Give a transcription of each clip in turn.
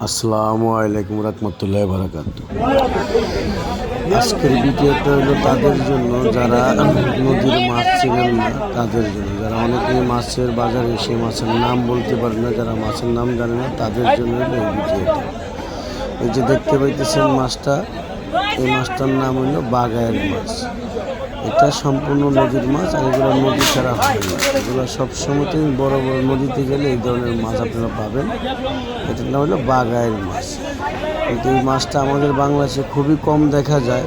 আসসালামু আলাইকুম রহমতুল্লাহ বারাকাত আজকের ভিডিওটা হলো তাদের জন্য, যারা নদীর মাছ চিনেন না, তাদের জন্য। যারা অনেকেই মাছের বাজারে সেই মাছের নাম বলতে পারে না, যারা মাছের নাম জানে না, তাদের জন্য এই ভিডিওটা। এই যে দেখতে পাইতেছেন মাছটা, এই মাছটার নাম হলো বাগায়ের মাছ। এটা সম্পূর্ণ নদীর মাছ আর এগুলো নদী ছাড়া হয় না। এগুলো সবসময়তেই বড় বড় নদীতে গেলে এই ধরনের মাছ আপনারা পাবেন। এটার নাম হলো বাগায়ের মাছ। কিন্তু এই মাছটা আমাদের বাংলাদেশে খুবই কম দেখা যায়।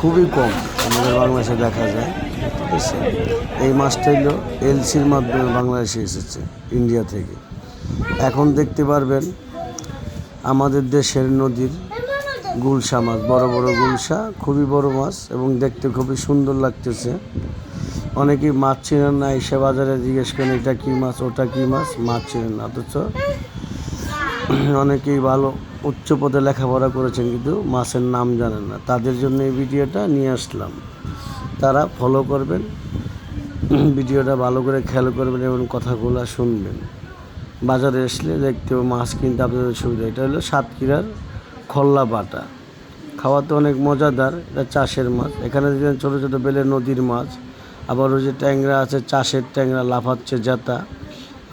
খুবই কম আমাদের বাংলাদেশে দেখা যায়। ঠিক আছে? এই মাছটা হলো এলসির মাধ্যমে বাংলাদেশে এসেছে, ইন্ডিয়া থেকে। এখন দেখতে পারবেন আমাদের দেশের নদীর গুলশা মাছ, বড় বড় গুলশা, খুবই বড় মাছ এবং দেখতে খুবই সুন্দর লাগতেছে। অনেকেই মাছ চেনেন না, এসে বাজারে জিজ্ঞেস করেন, এটা কী মাছ? ওটা কী মাছ? মাছ চেনেন না, অথচ অনেকেই ভালো উচ্চ পদে লেখাপড়া করেছেন, কিন্তু মাছের নাম জানেন না। তাদের জন্য এই ভিডিওটা নিয়ে আসলাম। তারা ফলো করবেন, ভিডিওটা ভালো করে খেয়াল করবেন এবং কথাগুলো শুনবেন। বাজারে আসলে দেখতে মাছ কিনতে আপনাদের সুবিধা। এটা হলো সাতক্ষীরার খল্লা বাটা। খাওয়াতে অনেক মজাদার, এটা চাষের মাছ। এখানে দেখবেন ছোটো ছোটো বেলে নদীর মাছ। আবার ওই যে ট্যাংরা আছে, চাষের ট্যাংরা, লাফাচ্ছে জাতা।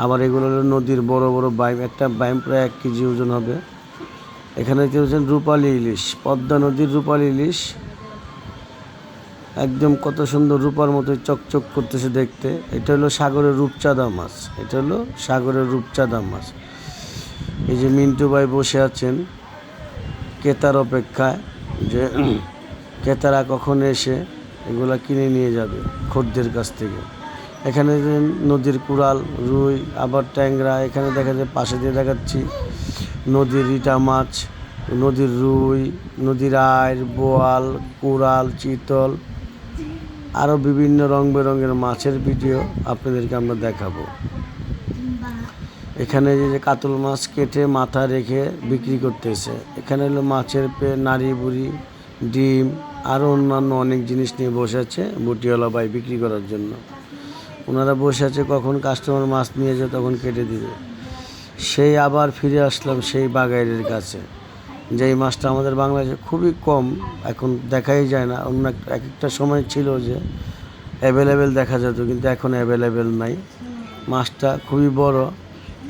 আবার এগুলো হলো নদীর বড় বড় বাইম। একটা বাইম প্রায় এক কেজি ওজন হবে। এখানে দেখতে পাচ্ছেন রূপালী ইলিশ, পদ্মা নদীর রূপালী ইলিশ। একদম কত সুন্দর রূপার মতো চকচক করতেছে দেখতে। এটা হলো সাগরের রূপচাঁদা মাছ। এটা হলো সাগরের রূপচাঁদা মাছ। এই যে মিন্টু ভাই বসে আছেন। ক্রেতার অপেক্ষায় যে, ক্রেতারা কখন এসে এগুলা কিনে নিয়ে যাবে খদ্দের কাছ থেকে। এখানে নদীর কুড়াল, রুই, আবার ট্যাংরা, এখানে দেখা যায় পাশে দিয়ে দেখাচ্ছি নদীর রিটা মাছ, নদীর রুই, নদীর আয় বোয়াল, কুড়াল, চিতল, আরও বিভিন্ন রং বেরঙের মাছের ভিডিও আপনাদেরকে আমরা দেখাবো। এখানে যে কাতল মাছ কেটে মাথা রেখে বিক্রি করতেছে। এখানে হলো মাছের পে, নাড়ি, বুড়ি, ডিম আরও অন্যান্য অনেক জিনিস নিয়ে বসে আছে বুটিওয়ালা ভাই বিক্রি করার জন্য। ওনারা বসে আছে কখন কাস্টমার মাছ নিয়ে যায় তখন কেটে দিবে। সেই আবার ফিরে আসলাম সেই বাগাইরের কাছে। যেই মাছটা আমাদের বাংলাদেশে খুবই কম, এখন দেখাই যায় না। অন্য এক একটা সময় ছিল যে অ্যাভেলেবেল দেখা যেত, কিন্তু এখন অ্যাভেলেবেল নাই। মাছটা খুবই বড়।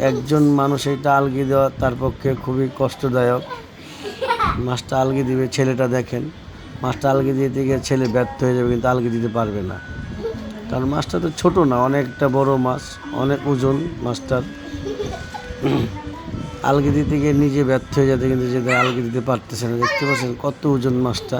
একজন মানুষ এইটা আলগি দেওয়া তার পক্ষে খুবই কষ্টদায়ক। মাছটা আলগি দিবে, ছেলেটা দেখেন। মাছটা আলগি দিতে গিয়ে ছেলে ব্যর্থ হয়ে যাবে, কিন্তু আলগি দিতে পারবে না। কারণ মাছটা তো ছোটো না, অনেকটা বড় মাছ, অনেক ওজন মাছটার। আলগি দিতে গিয়ে নিজে ব্যর্থ হয়ে যাতে, কিন্তু যে আলগি দিতে পারতেছে না। দেখতে পাচ্ছেন কত ওজন মাছটা।